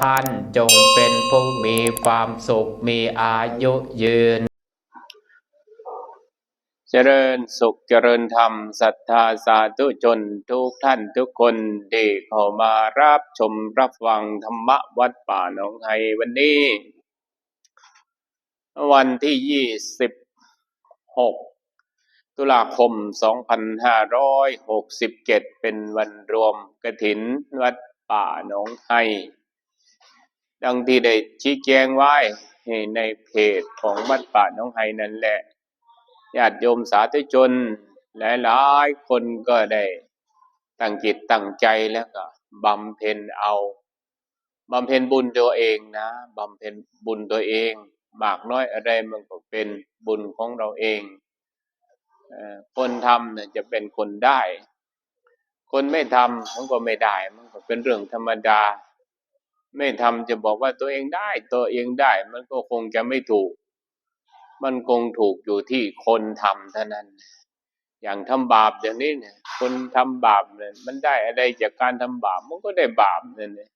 ท่านจงเป็นผู้มีความสุขมีอายุยืน เจริญสุขเจริญธรรมศรัทธาสาธุชนทุกท่านทุกคนที่เข้ามารับชมรับฟังธรรมะวัดป่าหนองไฮวันนี้ วันที่ยี่สิบหกตุลาคมสองพันห้าร้อยหกสิบเจ็ดเป็นวันรวมกฐินวัดป่าหนองไฮ ดังที่ได้ชี้แจงไว้ในเพจของวัดป่าหนองไฮนั่นแหละญาติโยมสาธุชนหลายๆคนก็ได้ตั้งจิตตั้งใจแล้วก็บำเพ็ญเอาบำเพ็ญบุญตัวเองนะบำเพ็ญบุญตัวเอง มากน้อยอะไรมันก็เป็นบุญของเราเองคนทำเนี่ยจะเป็นคนได้ คนไม่ทำมันก็ไม่ได้ มันก็เป็นเรื่องธรรมดา ไม่ทำจะบอกว่าตัวเองได้ ตัวเองได้ มันก็คงจะไม่ถูก มันคงถูกอยู่ที่คนทำเท่านั้น อย่างทำบาปอย่างนี้เนี่ย คนทำบาปเนี่ยมันได้อะไรจากการทำบาป มันก็ได้บาปนั่นเอง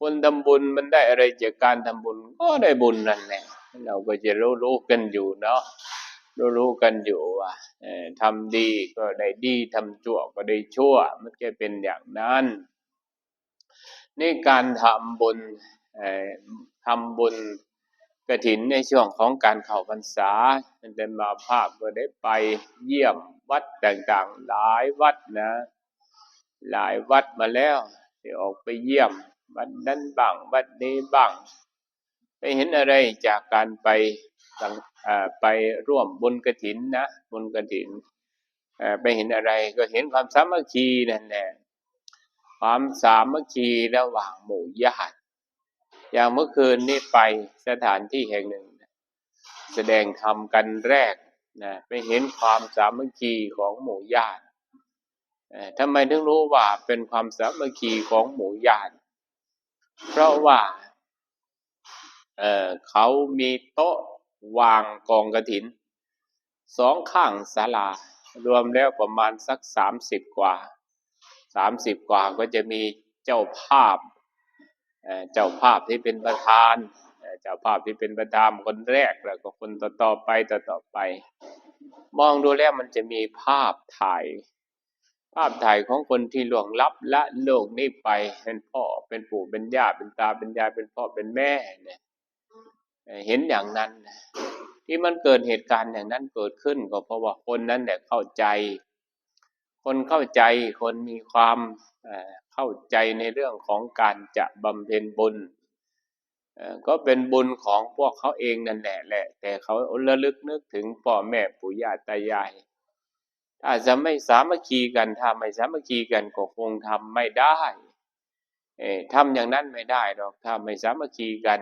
คนทำบุญมันได้อะไรจากการทำบุญ ก็ได้บุญนั่นแหละเราก็จะรู้รู้กันอยู่เนาะรู้รู้กันอยู่ว่าทำดีก็ได้ดีทำชั่วก็ได้ชั่ว มันจะเป็นอย่างนั้น นี่การทำบุญทำบุญกฐินในช่วงของการเข้าพรรษามันเป็นมาภาพก็ได้ไปเยี่ยมวัดต่างๆ หลายวัดนะ หลายวัดมาแล้วที่ออกไปเยี่ยม วัดนั้นบ้างวัดนี้บ้างไปเห็นอะไรจากการไปไปร่วมบุญกฐินนะบุญกฐินไปเห็นอะไรก็เห็นความสามัคคีนั่นแหละ ความสามัคคีระหว่างหมู่ญาติอย่างเมื่อคืนนี้ไปสถานที่แห่งหนึ่ง แสดงธรรมกันแรกนะไปเห็นความสามัคคีของหมู่ญาติทำไมถึงรู้ว่าเป็นความสามัคคีของหมู่ญาติ เพราะว่าเออเขามีโต๊ะวางกองกระถิน สองข้างศาลารวมแล้วประมาณสักสามสิบกว่า สามสิบกว่าก็จะมีเจ้าภาพ เจ้าภาพที่เป็นประธาน เจ้าภาพที่เป็นประธานคนแรกแล้วก็คนต่อๆไปต่อๆไป มองดูแล้วมันจะมีภาพถ่าย ภาพถ่ายของคนที่หลวงลับละโลกนี้ไปเป็นพ่อเป็นปู่เป็นย่าเป็นตาเป็นยายเป็นพ่อเป็นแม่เนี่ยเห็นอย่างนั้นที่มันเกิดเหตุการณ์อย่างนั้นเกิดขึ้นก็เพราะว่าคนนั้นเนี่ยเข้าใจ คนเข้าใจคนมีความเข้าใจในเรื่องของการจะบำเพ็ญบุญก็เป็นบุญของพวกเขาเองนั่นแหละแหละ แต่เขาระลึกนึกถึงพ่อแม่ปู่ย่าตายายถ้าจะไม่สามัคคีกันถ้าไม่สามัคคีกันก็คงทำไม่ได้ทำอย่างนั้นไม่ได้หรอกถ้าไม่สามัคคีกัน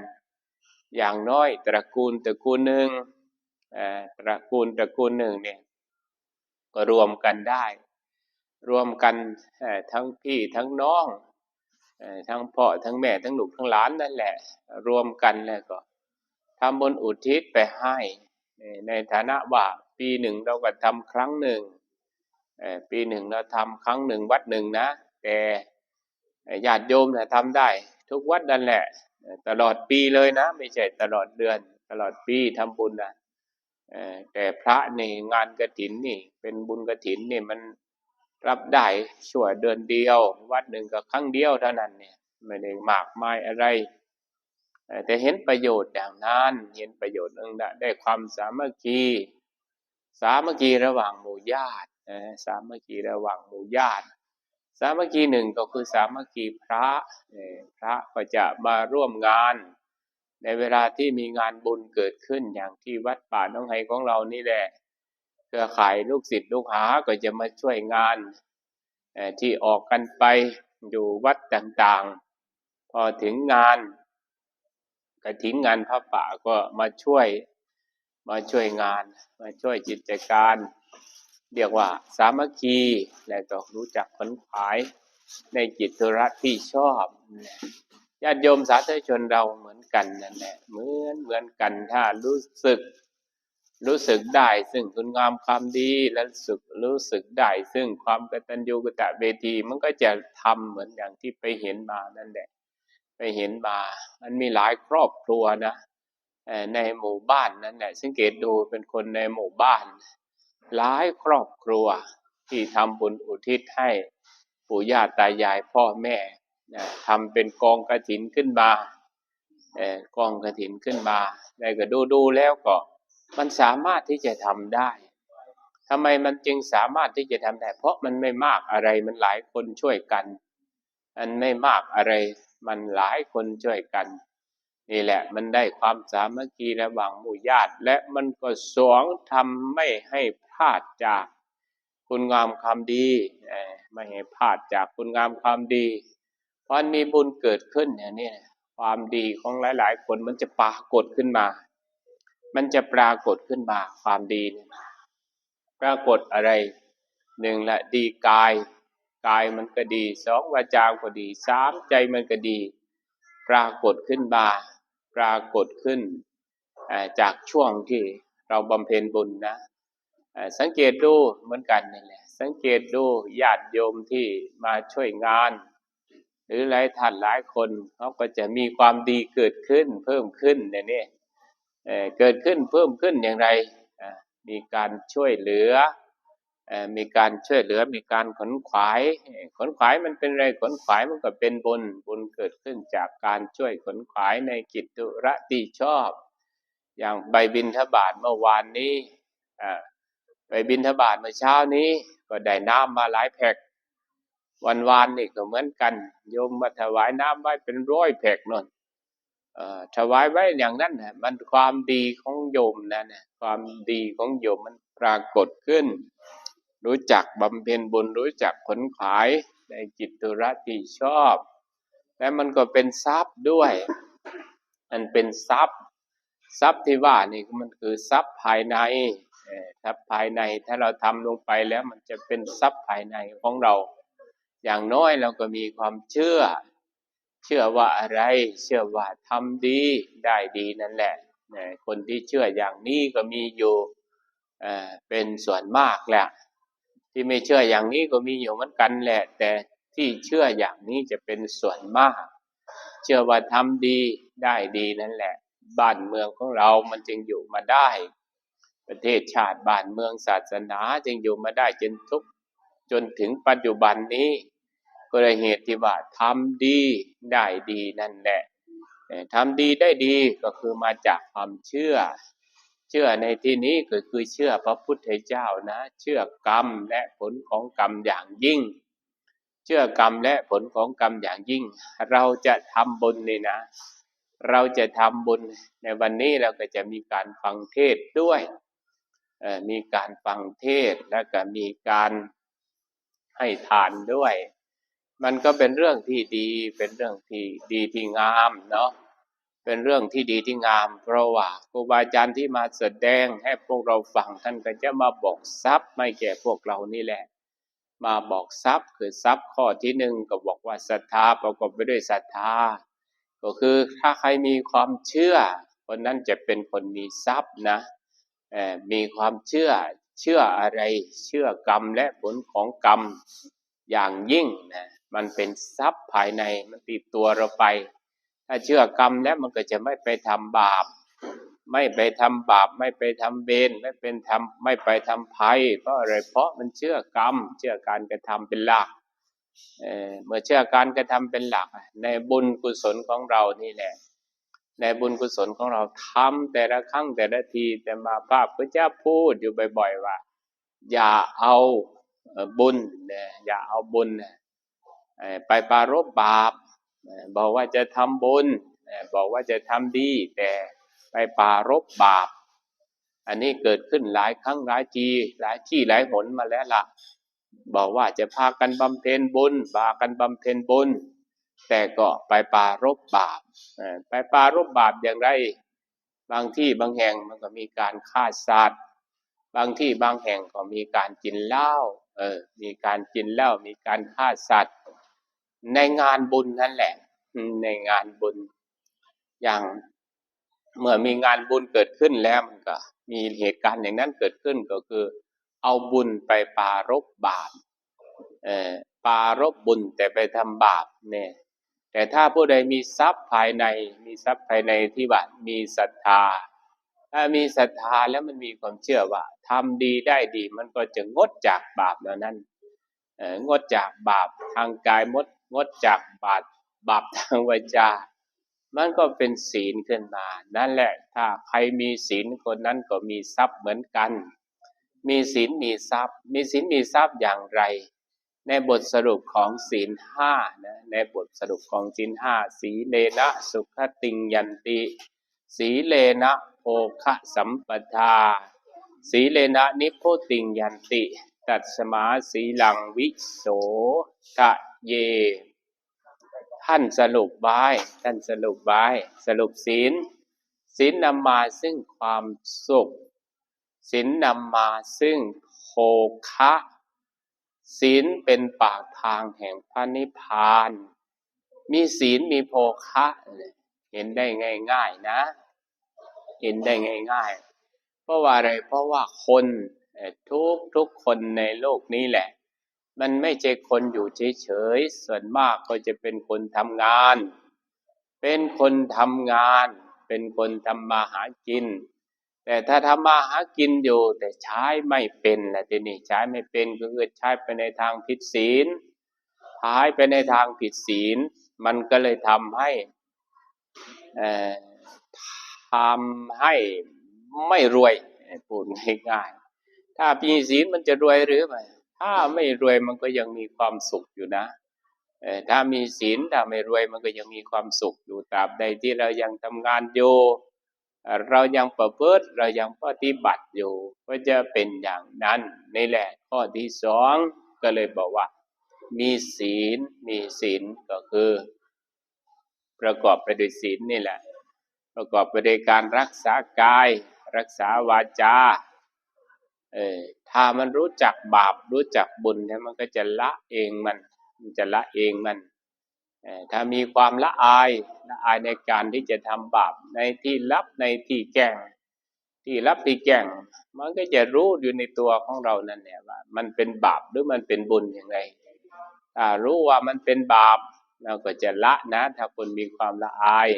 อย่างน้อยตระกูลตระกูลหนึ่งตระกูลตระกูลหนึ่งเนี่ยก็รวมกันได้ รวมกันทั้งพี่ทั้งน้องทั้งพ่อทั้งแม่ทั้งลูกทั้งหลานนั่นแหละ รวมกันแล้วก็ทำบุญอุทิศไปให้ ในฐานะว่าปีหนึ่งเราก็ทำครั้งหนึ่งปีหนึ่งเราทำครั้งหนึ่งวัดหนึ่งนะ แต่อ่อญาติโยมเนี่ยทำได้ ทุกวัดนั่นแหละ ตลอดปีเลยนะ ไม่ใช่ตลอดเดือน ตลอดปีทำบุญนะแต่พระนี่งานกฐินนี่ เป็นบุญกฐินนี่มัน รับได้ชั่วเดือนเดียว วัดหนึ่งก็ครั้งเดียวเท่านั้นเนี่ยไม่ได้มากมายอะไร แต่เห็นประโยชน์อย่างนั้นเห็นประโยชน์นึงได้ความสามัคคี สามัคคีระหว่างหมู่ญาติสามัคคีระหว่างหมู่ญาติ สามัคคีหนึ่งก็คือสามัคคีพระพระก็จะมาร่วมงาน ในเวลาที่มีงานบุญเกิดขึ้นอย่างที่วัดป่าน้องไฮของเรานี่แหละ รือข่ายลูกศิษย์ลูกหาก็จะมาช่วยงานที่ออกกันไปอยู่วัดต่างๆ พอถึงงานกฐินงานพระป่าก็มาช่วยมาช่วยงาน มาช่วยกิจการ เรียกว่าสามัคคีและก็รู้จักผลขายในจิตธุระที่ชอบญาติโยมสาธุชนเราเหมือนกันนั่นแหละเหมือนเหมือนกันถ้ารู้สึก รู้สึกได้ซึ่งคุณงามความดีและสึกรู้สึกได้ซึ่งความกตัญญูกตเวทีมันก็จะทำเหมือนอย่างที่ไปเห็นมานั่นแหละ ไปเห็นมา มันมีหลายครอบครัวนะในหมู่บ้านนั้นแหละสังเกตดูเป็นคนในหมู่บ้าน หลายครอบครัวที่ทำบุญอุทิศให้ปู่ย่าตายายพ่อแม่นะทำเป็นกองกระถินขึ้นมากองกระถินขึ้นมาได้ก็ดูดูแล้วก็ มันสามารถที่จะทำได้ทำไมมันจึงสามารถที่จะทำได้ เพราะมันไม่มากอะไรมันหลายคนช่วยกัน มันไม่มากอะไร มันหลายคนช่วยกัน นี่แหละมันได้ความสามัคคีระหว่างหมู่ญาติ และมันก็สองทำไม่ให้พลาดจากคุณงามความดีไม่ให้พลาดจากคุณงามความดี เพราะมีบุญเกิดขึ้นเนี่ยเนี่ยความดีของหลาย ๆ คนมันจะปรากฏขึ้นมา มันจะปรากฏขึ้นมาความดีปรากฏอะไรหนึ่งละดีกาย กายมันก็ดีสองวาจาก็ดีสามใจมันก็ดี ปรากฏขึ้นมาปรากฏขึ้นจากช่วงที่เราบำเพ็ญบุญนะสังเกตดูเหมือนกันนี่แหละสังเกตดูญาติโยมที่มาช่วยงาน หรือหลายท่านหลายคนเขาก็จะมีความดีเกิดขึ้นเพิ่มขึ้นเนี่ยนี่ เกิดขึ้นเพิ่มขึ้นอย่างไร มีการช่วยเหลือ มีการช่วยเหลือ มีการขนขวาย ขนขวายมันเป็นอะไรขนขวายมันก็เป็นบุญ บุญเกิดขึ้นจากการช่วยขนขวายในกิจธุระที่ชอบ อย่างใบบินทบาทเมื่อวานนี้ใบบินทบาทเมื่อเช้านี้ก็ได้น้ำมาหลายแพ็ควันวานนี่ก็เหมือนกัน โยมมาถวายน้ำไว้เป็นร้อยแพ็คนนเอ่อ ถวายไว้อย่างนั้นนะมันความดีของโยมนั่นน่ะความดีของโยมมันปรากฏขึ้น รู้จักบำเพ็ญบุญรู้จักขนขายในจิตตุระที่ชอบ และมันก็เป็นทรัพย์ด้วย มันเป็นทรัพย์ ทรัพย์ที่ว่านี่มันคือทรัพย์ภายในทรัพย์ภายในถ้าเราทำลงไปแล้วมันจะเป็นทรัพย์ภายในของเรา อย่างน้อยเราก็มีความเชื่อ เชื่อว่าอะไร เชื่อว่าทำดีได้ดีนั่นแหละคนที่เชื่ออย่างนี้ก็มีอยู่เอ่อเป็นส่วนมากแหละ ที่ไม่เชื่ออย่างนี้ก็มีอยู่เหมือนกันแหละ แต่ที่เชื่ออย่างนี้จะเป็นส่วนมาก เชื่อว่าทำดีได้ดีนั่นแหละ บ้านเมืองของเรามันจึงอยู่มาได้ ประเทศชาติบ้านเมืองศาสนาจึงอยู่มาได้จนทุกจนถึงปัจจุบันนี้ ก็เลยเหตุที่ว่าทำดีได้ดีนั่นแหละทำดีได้ดีก็คือมาจากความเชื่อ เชื่อในที่นี้ก็คือเชื่อพระพุทธเจ้านะ เชื่อกรรมและผลของกรรมอย่างยิ่ง เชื่อกรรมและผลของกรรมอย่างยิ่ง เราจะทำบุญนี่นะ เราจะทำบุญในวันนี้เราก็จะมีการฟังเทศด้วยมีการฟังเทศแล้วก็มีการให้ทานด้วย มันก็เป็นเรื่องที่ดีเป็นเรื่องที่ดีที่งามเนาะเป็นเรื่องที่ดีที่งาม เพราะว่าครูบาอาจารย์ที่มาแสดงให้พวกเราฟังท่านก็จะมาบอกทรัพย์ไม่แก่พวกเรานี่แหละ มาบอกทรัพย์คือทรัพย์ข้อที่หนึ่งก็บอกว่าศรัทธาประกอบไปด้วยศรัทธา ก็คือถ้าใครมีความเชื่อ คนนั้นจะเป็นคนมีทรัพย์นะมีความเชื่อเชื่ออะไรเชื่อกรรมและผลของกรรมอย่างยิ่งนะ มันเป็นทรัพย์ภายในมันติดตัวเราไป ถ้าเชื่อกรรมแล้วมันก็จะไม่ไปทำบาป ไม่ไปทำบาป ไม่ไปทำเบนไม่เป็นทำไม่ไปทำภัยเพราะอะไรเพราะมันเชื่อกรรม เชื่อการกระทำเป็นหลักเออเมื่อเชื่อการกระทำเป็นหลัก ในบุญกุศลของเรานี่แหละในบุญกุศลของเราทำแต่ละครั้งแต่ละทีแต่มาภาพพระเจ้าพูดอยู่บ่อย ๆ ว่า อย่าเอาบุญเนี่ยอย่าเอาบุญเนี่ย ไปปารบบาป บอกว่าจะทำบุญ บอกว่าจะทำดี แต่ไปปารบบาป อันนี้เกิดขึ้นหลายครั้งหลายทีหลายที่หลายหนมาแล้วล่ะ บอกว่าจะพากันบำเพ็ญบุญพากันบำเพ็ญบุญ แต่ก็ไปปารบบาป ไปปารบบาปอย่างไร บางที่บางแห่งมันก็มีการฆ่าสัตว์ บางที่บางแห่งก็มีการกินเหล้า เออ มีการกินเหล้า มีการฆ่าสัตว์ ในงานบุญนั่นแหละ ในงานบุญ อย่างเมื่อมีงานบุญเกิดขึ้นแล้วมันก็ มีเหตุการณ์อย่างนั้นเกิดขึ้นก็คือ เอาบุญไปปรารบบาปเออปรารบบุญแต่ไปทำบาปเนี่ย แต่ถ้าผู้ใดมีทรัพย์ภายใน มีทรัพย์ภายในที่ว่ามีศรัทธาถ้ามีศรัทธาแล้วมันมีความเชื่อว่าทำดีได้ดีมันก็จะงดจากบาปเหล่านั้นเอองดจากบาปทางกายมด งดจากบาปบาปทางวาจา มันก็เป็นศีลขึ้นมา นั่นแหละ ถ้าใครมีศีลคนนั้นก็มีทรัพย์เหมือนกัน มีศีลมีทรัพย์ มีศีลมีทรัพย์อย่างไร ในบทสรุปของศีลห้านะ ในบทสรุปของศีลห้าสีเลนะสุขติงยันติ สีเลนะโภคะสัมปทา สีเลนะนิพพุติงยันติ ตัดสมาสีหลังวิโสทะ เย ท่านสรุปไว้ท่านสรุปไว้สรุปศีลศีลนำมาซึ่งความสุขศีลนำมาซึ่งโภคะศีลเป็นปากทางแห่งพระนิพพาน มีศีลมีโภคะ เห็นได้ง่าย ๆนะ เห็นได้ง่าย ๆ เพราะว่าอะไรเพราะว่าคนทุกทุกคนในโลกนี้แหละ มันไม่ใช่คนอยู่เฉยๆ ส่วนมากก็จะเป็นคนทำงาน เป็นคนทำงาน เป็นคนทำมาหากิน แต่ถ้าทำมาหากินอยู่ แต่ใช้ไม่เป็นนะทีนี้ใช้ไม่เป็นก็คือใช้ไปในทางผิดศีลใช้ไปในทางผิดศีล มันก็เลยทำให้ทำให้ไม่รวยพูดง่ายๆ ถ้ามีศีลมันจะรวยหรือไม่ ถ้าไม่รวยมันก็ยังมีความสุขอยู่นะถ้ามีศีลถ้าไม่รวยมันก็ยังมีความสุขอยู่ตราบใดที่เรายังทำงานอยู่เอ่อเรายังประพฤติเรายังปฏิบัติอยู่ ก็จะเป็นอย่างนั้นนี่แหละข้อที่สองก็เลยบอกว่า มีศีลมีศีลก็คือ ประกอบไปด้วยศีลนี่แหละ ประกอบไปด้วยการรักษากาย รักษาวาจา เออถ้ามันรู้จักบาปรู้จักบุญเนี่ยมันก็จะละเองมัน มันจะละเองมันเออถ้ามีความละอายละอายในการที่จะทำบาปในที่ลับในที่แจ้งที่ลับที่แจ้งมันก็จะรู้อยู่ในตัวของเรานั่นแหละว่า มันเป็นบาปหรือมันเป็นบุญอย่างไรถ้ารู้ว่ามันเป็นบาปเราก็จะละนะ ถ้าคนมีความละอาย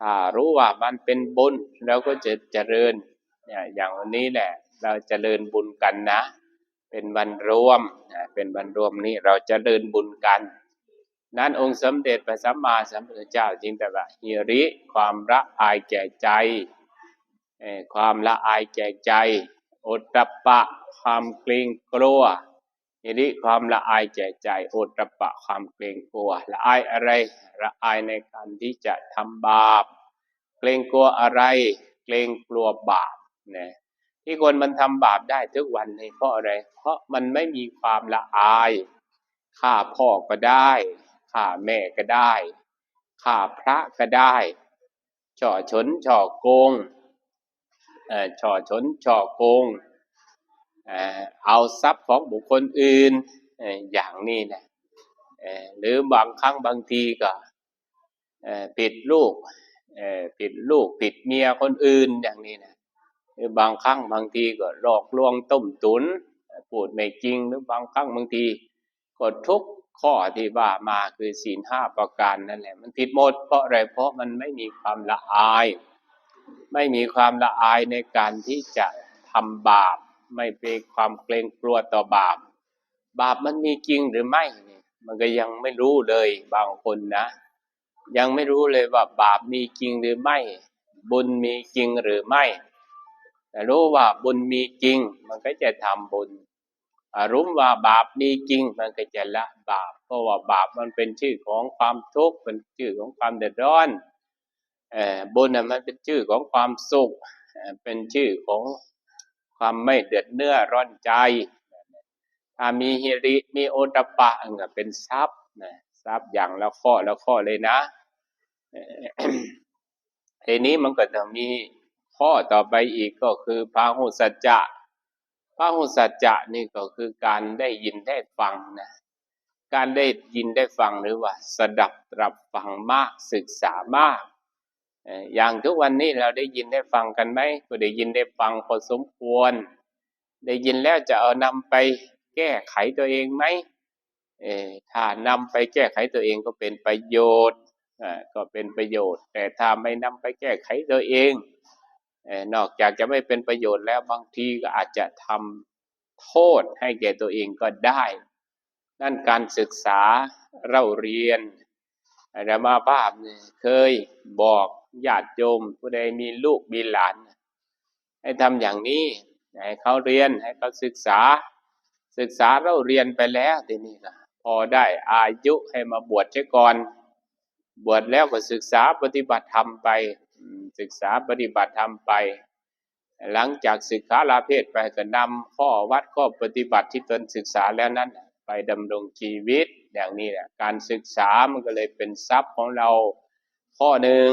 ถ้ารู้ว่ามันเป็นบุญเราก็จะเจริญเนี่ยอย่างวันนี้แหละ เราเจริญบุญกันนะ เป็นวันรวมเป็นวันรวมนี้เราเจริญบุญกัน นั้นองค์สมเด็จพระสัมมาสัมพุทธเจ้าจึงตรัสว่าฮิริความละอายแก่ใจเอ่อความละอายแก่ใจอตตัปะความเกรงกลัวฮิริความละอายแก่ใจอตตัปะความเกรงกลัวละอายอะไรละอายในการที่จะทำบาป เกรงกลัวอะไร เกรงกลัวบาปนะ ที่คนมันทำบาปได้ทุกวันนี่เพราะอะไร เพราะมันไม่มีความละอายฆ่าพ่อก็ได้ฆ่าแม่ก็ได้ฆ่าพระก็ได้ช่อฉนช่อโกงเอ่อช่อฉนช่อโกงเอาทรัพย์ของบุคคลอื่นอย่างนี้นะหรือบางครั้งบางทีก็เอ่อผิดลูกเอ่อผิดลูกผิดเมียคนอื่นอย่างนี้นะ หรือบางครั้งบางทีก็หลอกลวงต้มตุนพูดไม่จริงหรือบางครั้งบางทีก็ทุกข้อที่ว่ามาคือศีลห้าประการนั่นแหละ มันผิดหมดเพราะอะไรเพราะมันไม่มีความละอาย ไม่มีความละอายในการที่จะทำบาป ไม่เป็นความเกรงกลัวต่อบาป บาปมันมีจริงหรือไม่มันก็ยังไม่รู้เลยบางคนนะ ยังไม่รู้เลยว่าบาปมีจริงหรือไม่ บุญมีจริงหรือไม่ แต่รู้ว่าบุญมีจริง มันก็จะทำบุญรู้ว่าบาปมีจริง มันก็จะละบาป เพราะว่าบาปมันเป็นชื่อของความทุกข์เป็นชื่อของความเดือดร้อนบุญมันเป็นชื่อของความสุขเป็นชื่อของความไม่เดือดเนื้อร้อนใจถ้ามีฮิริมีโอตปะก็เป็นทรัพย์นะทรัพย์อย่างละข้อละข้อเลยนะทีนี้มันก็จะมี ข้อต่อไปอีกก็คือพาหุสัจจะพาหุสัจจะนี่ก็คือการได้ยินได้ฟังนะ การได้ยินได้ฟังหรือว่าสดับรับฟังมากศึกษามาก อย่างทุกวันนี้เราได้ยินได้ฟังกันไหมก็ได้ยินได้ฟังพอสมควร ได้ยินแล้วจะเอานำไปแก้ไขตัวเองไหมเออถ้านำไปแก้ไขตัวเองก็เป็นประโยชน์อ่าก็เป็นประโยชน์ แต่ถ้าไม่นำไปแก้ไขตัวเอง นอกจากจะไม่เป็นประโยชน์แล้วบางทีก็อาจจะทำโทษให้แก่ตัวเองก็ได้ นั่นการศึกษาเราเรียนอาตมาภาพเคยบอกญาติโยมผู้ใดมีลูกมีหลาน ให้ทำอย่างนี้ให้เขาเรียนให้เขาศึกษา ศึกษาเราเรียนไปแล้วทีนี้นะพอได้อายุให้มาบวชเสียก่อน บวชแล้วก็ศึกษาปฏิบัติธรรมไป ศึกษาปฏิบัติธรรมไป หลังจากศึกษาลาเพศไปก็นำข้อวัดข้อปฏิบัติที่ตนศึกษาแล้วนั้น ไปดำรงชีวิตอย่างนี้แหละการศึกษามันก็เลยเป็นทรัพย์ของเราข้อหนึ่ง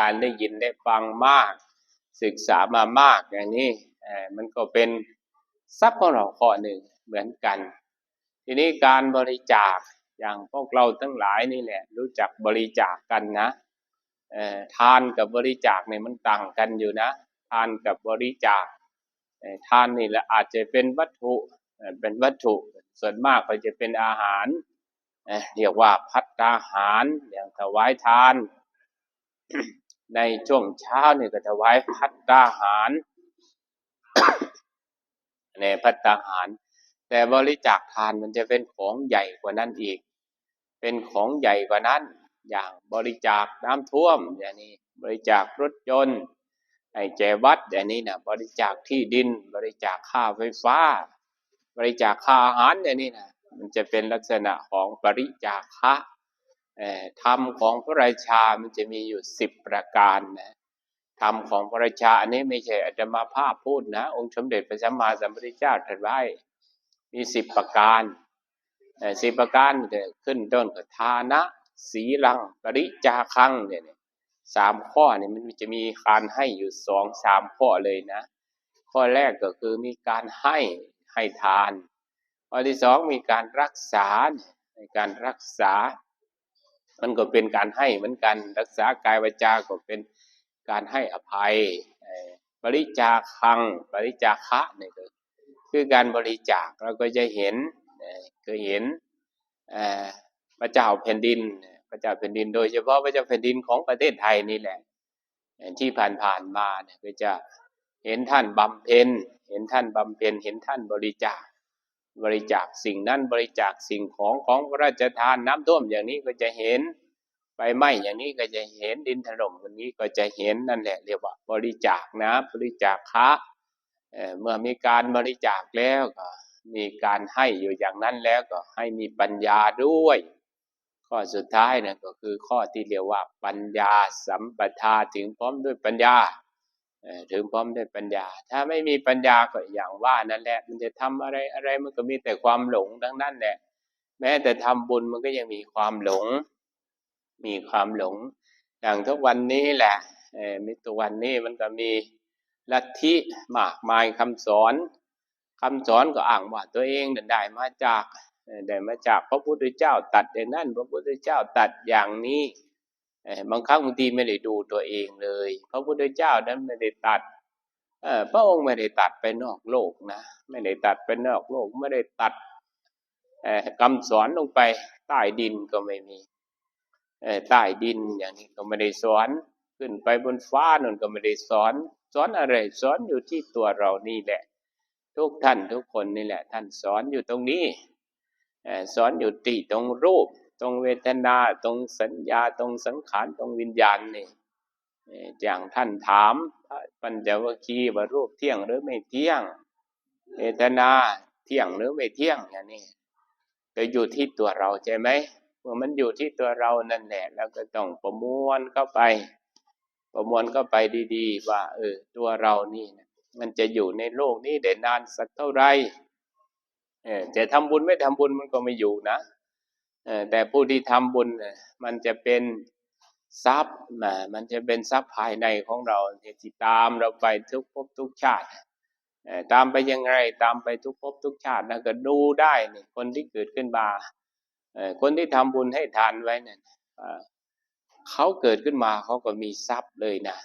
การได้ยินได้ฟังมาก ศึกษามามากอย่างนี้มันก็เป็นทรัพย์ของเราข้อหนึ่งเหมือนกัน ทีนี้การบริจาคอย่างพวกเราทั้งหลายนี่แหละ รู้จักบริจาคกันนะ ทานกับบริจาคเนี่ยมันต่างกันอยู่นะ ทานกับบริจาคทานนี่แหละอาจจะเป็นวัตถุเป็นวัตถุส่วนมากก็จะเป็นอาหารเอ่อเรียกว่าพัตตาหารอย่างถวายทาน ในช่วงเช้านี่ก็ถวายพัตตาหารในพัตตาหาร แต่บริจาคทานมันจะเป็นของใหญ่กว่านั้นอีก เป็นของใหญ่กว่านั้น อย่างบริจาคน้ำท่วมอย่างนี้บริจาครถยนต์ให้แก่วัดอย่างนี้นะบริจาคที่ดินบริจาคค่าไฟฟ้า บริจาคค่าอาหารอย่างนี้นะมันจะเป็นลักษณะของบริจาคะธรรมของพระราชา มันจะมีอยู่สิบประการนะธรรมของพระราชาอันนี้ไม่ใช่อาตมาภาพพูดนะ องค์สมเด็จพระสัมมาสัมพุทธเจ้าตรัสไว้มีสิบประการสิบประการเนี่ยขึ้นต้นกับทานะ สีลังปริจาคังเนี่ยเนี่ยสามข้อเนี่ยมันจะมีการให้อยู่สองสามข้อเลยนะ ข้อแรกก็คือมีการให้ให้ทาน ข้อที่สองมีการรักษาในการรักษา มันก็เป็นการให้เหมือนกันรักษากายวาจาก็เป็นการให้อภัยเอ่อปริจาคังปริจาคะเนี่ยคือการบริจาคเราก็จะเห็นเอ่อก็เห็น พระเจ้าแผ่นดิน พระเจ้าแผ่นดิน โดยเฉพาะพระเจ้าแผ่นดินของประเทศไทยนี่แหละเอ่อที่ผ่านๆมาเนี่ยก็จะเห็นท่านบำเพ็ญเห็นท่านบำเพ็ญเห็นท่านบริจาค บริจาคสิ่งนั้นบริจาคสิ่งของของพระราชทานน้ำท่วมอย่างนี้ก็จะเห็นไฟไหม้อย่างนี้ก็จะเห็นดินถล่มอย่างนี้ก็จะเห็นนั่นแหละเรียกว่าบริจาคนะบริจาคะเอ่อเมื่อมีการบริจาคแล้วก็มีการให้อยู่อย่างนั้นแล้วก็ให้มีปัญญาด้วย ข้อสุดท้ายนะก็คือข้อที่เรียกว่าปัญญาสัมปทาถึงพร้อมด้วยปัญญาถึงพร้อมด้วยปัญญา ถ้าไม่มีปัญญาก็อย่างว่านั่นแหละ มันจะทำอะไรอะไรมันก็มีแต่ความหลงทั้งนั้นแหละ แม้แต่ทำบุญมันก็ยังมีความหลง มีความหลง อย่างทุกวันนี้แหละมีทุกวันนี้มันก็มีลัทธิมากมายคำสอนคำสอนก็อ้างว่าตัวเองเนี่ยได้มาจาก ได้มาจากพระพุทธเจ้าตัดอย่างนั้นพระพุทธเจ้าตัดอย่างนี้บางครั้งบางทีไม่ได้ดูตัวเองเลย พระพุทธเจ้านั้นไม่ได้ตัดพระองค์ไม่ได้ตัดไปนอกโลกนะไม่ได้ตัดไปนอกโลกไม่ได้ตัดคำสอนลงไปใต้ดินก็ไม่มีใต้ดินอย่างนี้ก็ไม่ได้สอนขึ้นไปบนฟ้านั่นก็ไม่ได้สอน สอนอะไรสอนอยู่ที่ตัวเรานี่แหละ ทุกท่านทุกคนนี่แหละ ท่านสอนอยู่ตรงนี้ สอนอยู่ที่ตรงรูป ตรงเวทนาตรงสัญญาตรงสังขารตรงวิญญาณนี่อย่างท่านถามปัญจวัคคีย์ว่ารูปเที่ยงหรือไม่เที่ยง เวทนาเที่ยงหรือไม่เที่ยงอย่างนี้ก็อยู่ที่ตัวเราใช่ไหมเมื่อมันอยู่ที่ตัวเรานั่นแหละแล้วก็ต้องประมวลเข้าไป ประมวลเข้าไปดี ๆ ว่า เออตัวเรานี่นะมันจะอยู่ในโลกนี้ได้นานสักเท่าไหร่ จะทำบุญไม่ทำบุญมันก็ไม่อยู่นะแต่ผู้ที่ทำบุญมันจะเป็นทรัพย์นะมันจะเป็นทรัพย์ภายในของเราที่ตามเราไปทุกภพทุกชาติตามไปยังไงตามไปทุกภพทุกชาตินะก็ดูได้นี่คนที่เกิดขึ้นมาคนที่ทำบุญให้ทานไว้เนี่ยเขาเกิดขึ้นมาเขาก็มีทรัพย์เลยนะ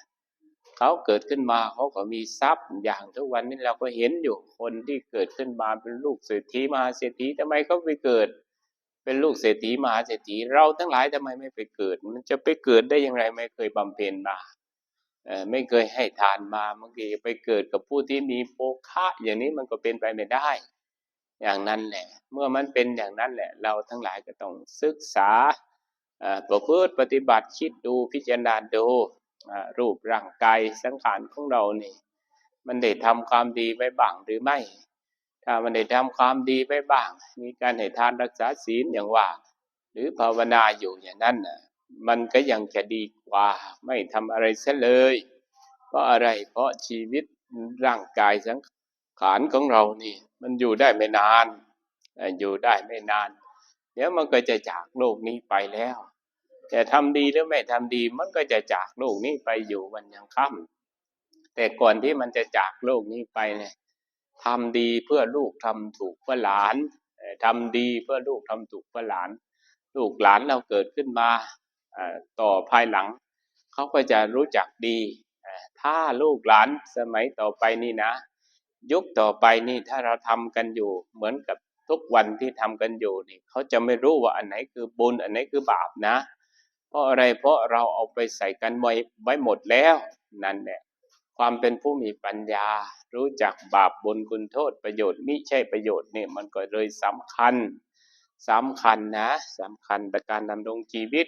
เขาเกิดขึ้นมาเขาก็มีทรัพย์อย่างทุกวันนี้เราก็เห็นอยู่คนที่เกิดขึ้นมาเป็นลูกเศรษฐีมหาเศรษฐีทำไมเขาไปเกิด เป็นลูกเศรษฐีมหาเศรษฐีเราทั้งหลายทำไมไม่ไปเกิด มันจะไปเกิดได้อย่างไรไม่เคยบำเพ็ญมาไม่เคยให้ทานมาบางทีไปเกิดกับผู้ที่มีโภคะอย่างนี้มันก็เป็นไปไม่ได้ อย่างนั้นแหละ เมื่อมันเป็นอย่างนั้นแหละ เราทั้งหลายก็ต้องศึกษาเอ่อประพฤติปฏิบัติคิดดูพิจารณาดู รูปร่างกายสังขารของเรานี่มันได้ทำความดีไว้บ้างหรือไม่ ถ้ามันได้ทำความดีไว้บ้าง มีการให้ทานรักษาศีลอย่างว่า หรือภาวนาอยู่อย่างนั้นน่ะมันก็ยังจะดีกว่า ไม่ทำอะไรเสียเลย เพราะอะไรเพราะชีวิตร่างกายสังขารของเรานี่ มันอยู่ได้ไม่นาน อยู่ได้ไม่นาน เดี๋ยวมันก็จะจากโลกนี้ไปแล้ว แต่ทำดีหรือไม่ทำดีมันก็จะจากโลกนี้ไปอยู่วันยังค่ำแต่ก่อนที่มันจะจากโลกนี้ไปเนี่ยทำดีเพื่อลูกทำถูกเพื่อหลานทำดีเพื่อลูกทำถูกเพื่อหลาน ลูกหลานเราเกิดขึ้นมาต่อภายหลังเขาก็จะรู้จักดี ถ้าลูกหลานสมัยต่อไปนี่นะ ยุคต่อไปนี่ถ้าเราทำกันอยู่เหมือนกับทุกวันที่ทำกันอยู่นี่เขาจะไม่รู้ว่าอันไหนคือบุญอันไหนคือบาปนะ เพราะอะไรเพราะเราเอาไปใส่กันไว้ไว้หมดแล้วนั่นแหละความเป็นผู้มีปัญญา รู้จักบาปบุญคุณโทษประโยชน์มิใช่ประโยชน์เนี่ยมันก็เลยสำคัญสำคัญนะสำคัญต่อการดำรงชีวิต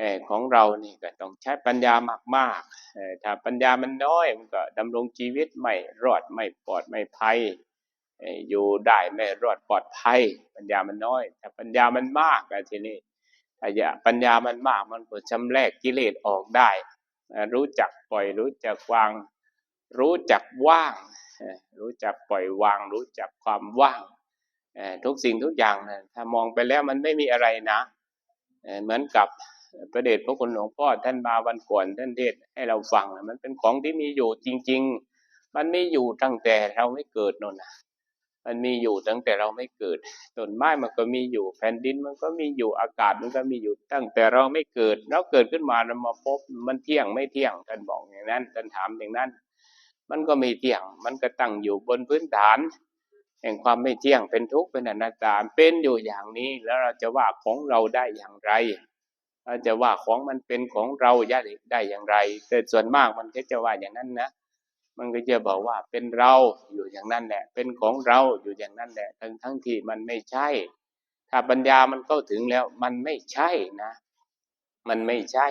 อของเรานี่ก็ต้องใช้ปัญญามากๆเอ่อถ้าปัญญามันน้อยมันก็ดำรงชีวิตไม่รอดไม่ปลอดไม่ภัยอยู่ได้ไม่รอดปลอดภัย ปัญญามันน้อย ถ้าปัญญามันมากอะทีนี้ ถ้าอย่าปัญญามันมากมันก็ชำแรกกิเลสออกได้ รู้จักปล่อยรู้จักวาง รู้จักว่าง รู้จักปล่อยวาง รู้จักความว่างทุกสิ่งทุกอย่างนะถ้ามองไปแล้วมันไม่มีอะไรนะเหมือนกับพระเดชพระคุณหลวงพ่อท่านมาวันก่อนท่านเทศให้เราฟังนะมันเป็นของที่มีอยู่จริง ๆ มันมีอยู่ตั้งแต่เราไม่เกิดน่นนะ มันมีอยู่ตั้งแต่เราไม่เกิด ต้นไม้มันก็มีอยู่ แผ่นดินมันก็มีอยู่ อากาศมันก็มีอยู่ ตั้งแต่เราไม่เกิดเราเกิดขึ้นมาเรามาพบมันเที่ยงไม่เที่ยง ท่านบอกอย่างนั้น ท่านถามอย่างนั้น มันก็ไม่เที่ยง มันก็ตั้งอยู่บนพื้นฐาน แห่งความไม่เที่ยง เป็นทุกข์ เป็นอนัตตา เป็นอยู่อย่างนี้ แล้วเราจะว่าของเราได้อย่างไรเราจะว่าของมันเป็นของเราได้อย่างไร แต่ส่วนมากมันก็จะว่าอย่างนั้นนะ มันก็จะบอกว่าเป็นเราอยู่อย่างนั้นแหละ เป็นของเราอยู่อย่างนั้นแหละ ทั้งทั้งที่มันไม่ใช่ ถ้าปัญญามันเข้าถึงแล้ว มันไม่ใช่นะ มันไม่ใช่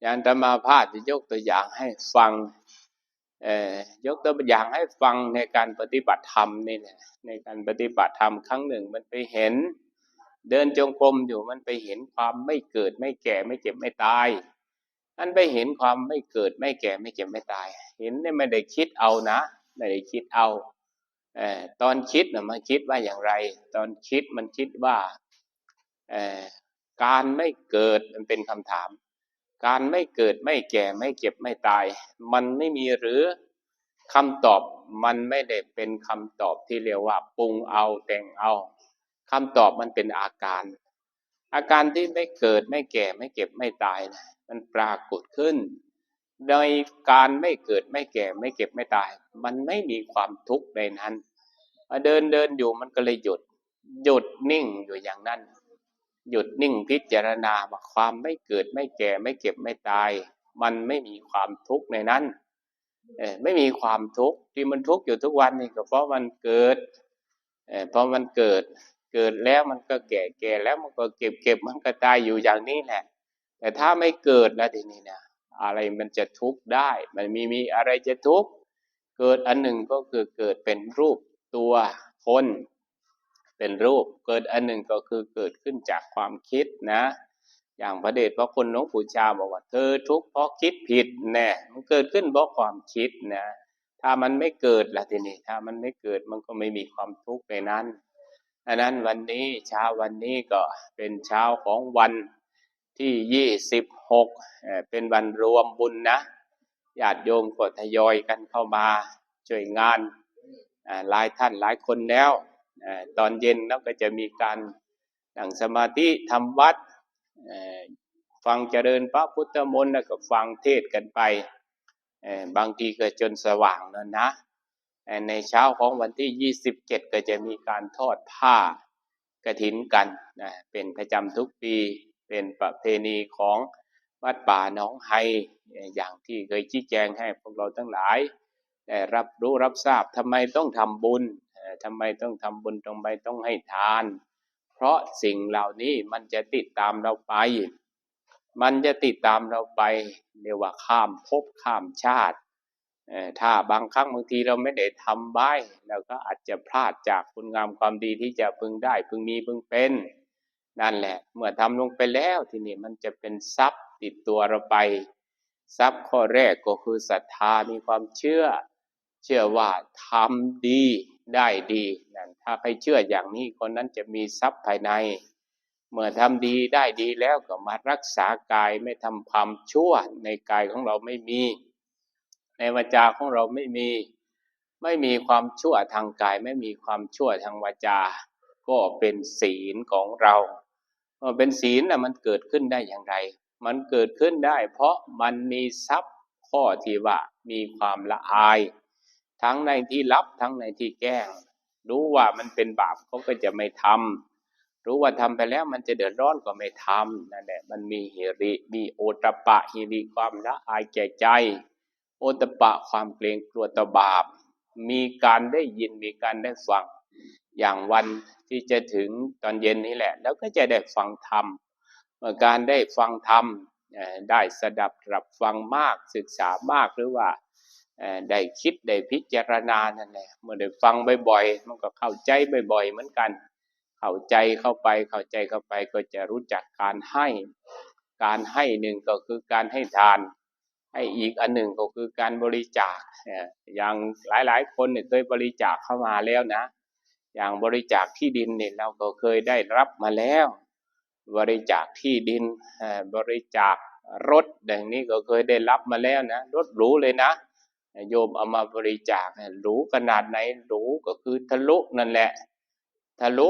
อย่างธรรมาพาสจะยกตัวอย่างให้ฟังเอ่อยกตัวอย่างให้ฟังในการปฏิบัติธรรมนี่แหละในการปฏิบัติธรรมครั้งหนึ่งมันไปเห็น เดินจงกรมอยู่มันไปเห็นความไม่เกิดไม่แก่ไม่เจ็บไม่ตาย มันไปเห็นความไม่เกิดไม่แก่ไม่เจ็บไม่ตาย เห็นเนี่ยไม่ได้คิดเอานะ ไม่ได้คิดเอาเออตอนคิดนะมันคิดว่าอย่างไร ตอนคิดมันคิดว่าเออการไม่เกิดมันเป็นคำถาม การไม่เกิดไม่แก่ไม่เจ็บไม่ตาย มันไม่มีหรือคำตอบมันไม่ได้เป็นคำตอบที่เรียกว่าปรุงเอาแต่งเอาคำตอบมันเป็นอาการ อาการที่ไม่เกิดไม่แก่ไม่เก็บไม่ตายนะมันปรากฏขึ้น โดยการไม่เกิดไม่แก่ไม่เก็บไม่ตาย มันไม่มีความทุกข์ในนั้นเดินเดินอยู่มันก็เลยหยุด หยุดนิ่งอยู่อย่างนั้น หยุดนิ่งพิจารณาว่าความไม่เกิดไม่แก่ไม่เก็บไม่ตาย มันไม่มีความทุกข์ในนั้นเอไม่มีความทุกข์ที่มันทุกข์อยู่ทุกวันนี่ก็เพราะมันเกิดเพราะมันเกิด เกิดแล้วมันก็แก่แก่แล้วมันก็เก็บเก็บมันก็ตายอยู่อย่างนี้แหละ แต่ถ้าไม่เกิดแล้วทีนี้นะอะไรมันจะทุกข์ได้ มันมีมีอะไรจะทุกข์เกิดอันหนึ่งก็คือเกิดเป็นรูปตัวคนเป็นรูปเกิดอันหนึ่งก็คือเกิดขึ้นจากความคิดนะ อย่างพระเดชพระคุณหลวงปู่ชาบอกว่าเธอทุกข์เพราะคิดผิดแน่มันเกิดขึ้นเพราะความคิดนะ ถ้ามันไม่เกิดละทีนี้ถ้ามันไม่เกิดมันก็ไม่มีความทุกข์ในนั้น ดังนั้นวันนี้เช้าวันนี้ก็เป็นเช้าของวันที่ยี่สิบหกเป็นวันรวมบุญนะญาติโยมก็ทยอยกันเข้ามาช่วยงานหลายท่านหลายคนแล้ว ตอนเย็นแล้วก็จะมีการนั่งสมาธิทำวัดฟังเจริญพระพุทธมนต์แล้วก็ฟังเทศกันไป บางทีก็จนสว่างแล้วนะ ในเช้าของวันที่ 27 ก็จะมีการทอดผ้ากฐินกันนะเป็นประจำทุกปีเป็นประเพณีของวัดป่าหนองไฮอย่างที่เคยชี้แจงให้พวกเราทั้งหลายได้รับรู้รับทราบทำไมต้องทำบุญทำไมต้องทำบุญทำไมต้องให้ทาน เพราะสิ่งเหล่านี้มันจะติดตามเราไป มันจะติดตามเราไปเรียกว่าข้ามภพข้ามชาติ ถ้าบางครั้งบางทีเราไม่ได้ทำไว้เราก็อาจจะพลาดจากคุณงามความดีที่จะพึงได้พึงมีพึงเป็น นั่นแหละ เมื่อทำลงไปแล้วทีนี้มันจะเป็นทรัพย์ติดตัวเราไป ทรัพย์ข้อแรกก็คือศรัทธามีความเชื่อ เชื่อว่าทำดีได้ดีนั่นถ้าใครเชื่ออย่างนี้คนนั้นจะมีทรัพย์ภายใน เมื่อทำดีได้ดีแล้วก็มารักษากายไม่ทำความชั่วในกายของเราไม่มี ในวาจาของเราไม่มีไม่มีความชั่วทางกาย ไม่มีความชั่วทางวาจา ก็เป็นศีลของเราเป็นศีลนะมันเกิดขึ้นได้อย่างไร มันเกิดขึ้นได้ เพราะมันมีทรัพย์ข้อที่ว่ามีความละอาย ทั้งในที่ลับทั้งในที่แกล้ง รู้ว่ามันเป็นบาปเขาก็จะไม่ทำรู้ว่าทำไปแล้วมันจะเดือดร้อนก็ไม่ทำนั่นแหละมันมีหิริมีโอตปปะหิริความละอายแก่ใจ ตตปะความเกรงกลัวต่อบาป มีการได้ยินมีการได้ฟัง อย่างวันที่จะถึงตอนเย็นนี้แหละ แล้วก็จะได้ฟังธรรมเมื่อการได้ฟังธรรมได้สดับรับฟังมากศึกษามากหรือว่าได้คิดได้พิจารณานั่นแหละเมื่อได้ฟังบ่อยๆ มันก็เข้าใจบ่อยๆ เหมือนกัน เข้าใจเข้าไปเข้าใจเข้าไปก็จะรู้จักการให้ การให้หนึ่งก็คือการให้ทาน ให้อีกอันหนึ่งก็คือการบริจาคอ่ออย่างหลายๆ คนเนี่ยเคยบริจาคเข้ามาแล้วนะ อย่างบริจาคที่ดินเนี่ยเราก็เคยได้รับมาแล้ว บริจาคที่ดินบริจาครถดังนี้ก็เคยได้รับมาแล้วนะรถหรูเลยนะ โยมเอามาบริจาคหรูขนาดไหนหรูก็คือทะลุนั่นแหละ ทะลุ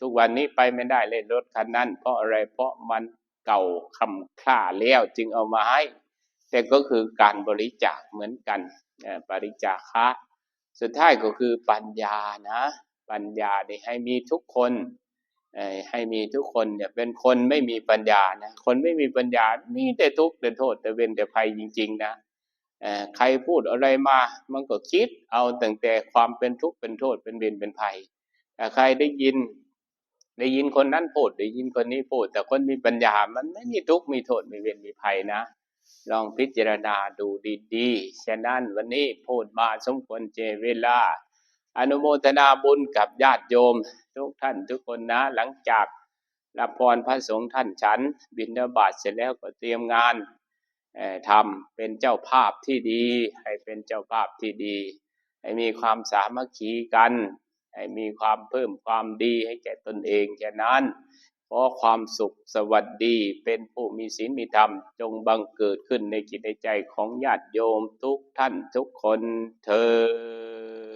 ทุกวันนี้ไปไม่ได้เลยรถคันนั้น เพราะอะไรเพราะมันเก่าคำคล้าแล้วจึงเอามาให้ แต่ก็คือการบริจาคเหมือนกันบริจาคะ สุดท้ายก็คือปัญญานะ ปัญญาได้ให้มีทุกคนให้มีทุกคนเนี่ยเป็นคนไม่มีปัญญานะคนไม่มีปัญญามีแต่ทุกข์แต่โทษแต่เวรแต่ภัยจริง ๆ นะใครพูดอะไรมา มันก็คิดเอาตั้งแต่ความเป็นทุกข์เป็นโทษเป็นเวรเป็นภัยแต่ใครได้ยิน ได้ยินคนนั้นพูดได้ยินคนนี้พูด แต่คนมีปัญญามันไม่มีทุกข์มีโทษมีเวรมีภัยนะ ลองพิจารณาดูดีๆ ฉะนั้นวันนี้พูดมาสมควรเจเวลา อนุโมทนาบุญกับญาติโยม ทุกท่านทุกคนนะ หลังจากรับพรพระสงฆ์ท่านฉัน บิณฑบาตเสร็จแล้วก็เตรียมงานทำเป็นเจ้าภาพที่ดี ให้เป็นเจ้าภาพที่ดี ให้มีความสามัคคีกัน ให้มีความเพิ่มความดีให้แก่ตนเองแค่นั้น ขอความสุขสวัสดีเป็นผู้มีศีลมีธรรม จงบังเกิดขึ้นในจิตในใจของญาติโยมทุกท่านทุกคนเธอ